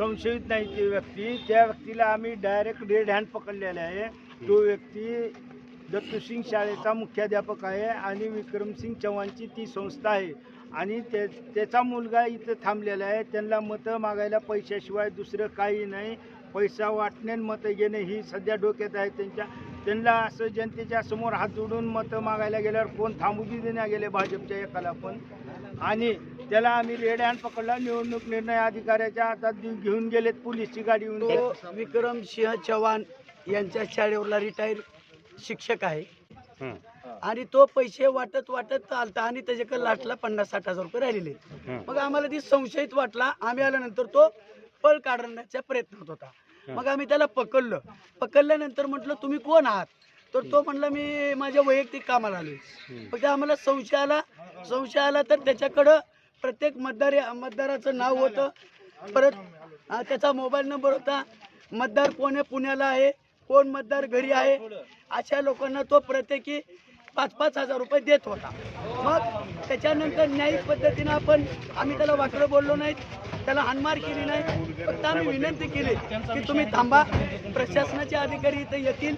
संशयित नाही ती व्यक्ती. त्या व्यक्तीला आम्ही डायरेक्ट रेड हँड पकडलेला आहे. तो व्यक्ती दत्तसिंग शाळेचा मुख्याध्यापक आहे आणि विक्रमसिंग चव्हाणची ती संस्था आहे. आणि ते त्याचा मुलगा इथं थांबलेला आहे. त्यांना मतं मागायला पैशाशिवाय दुसरं काही नाही. पैसा वाटणे आणि मतं घेणे ही सध्या डोक्यात आहे त्यांच्या. त्यांना असं जनतेच्या समोर हात जोडून मतं मागायला गेल्यावर कोण थांबू बी देण्या गेले भाजपच्या एकाला पण? आणि त्याला आम्ही रेड हँड पकडला निवडणूक निर्णय अधिकाऱ्याच्या हातात घेऊन गेलेत पोलीसची गाडी येऊन तो विक्रम सिंह चव्हाण यांच्या शाळेवरला रिटायर शिक्षक आहे. आणि तो पैसे वाटत वाटत आलता आणि त्याच्याकडे लाटला पन्नास साठ हजार रुपये राहिलेले. मग आम्हाला ती संशयित वाटला. आम्ही आल्यानंतर तो पळ काढण्याच्या प्रयत्नात होता. मग आम्ही त्याला पकडलं. पकडल्यानंतर म्हटलं तुम्ही कोण आहात? तर तो म्हणला मी माझ्या वैयक्तिक कामाला आलोय. फक्त आम्हाला संशय आला. संशय आला तर त्याच्याकडं प्रत्येक मतदार मतदाराचं नाव होतं. परत त्याचा मोबाईल नंबर होता. मतदार कोण आहे? पुण्याला आहे. कोण मतदार घरी आहे? अशा लोकांना तो प्रत्येकी पाच पाच हजार रुपये देत होता. मग त्याच्यानंतर न्यायिक पद्धतीनं आपण आम्ही त्याला वाकडं बोललो नाही त्याला हानमार केली नाही. फक्त आम्ही विनंती केली की तुम्ही थांबा प्रशासनाचे अधिकारी इथे येतील.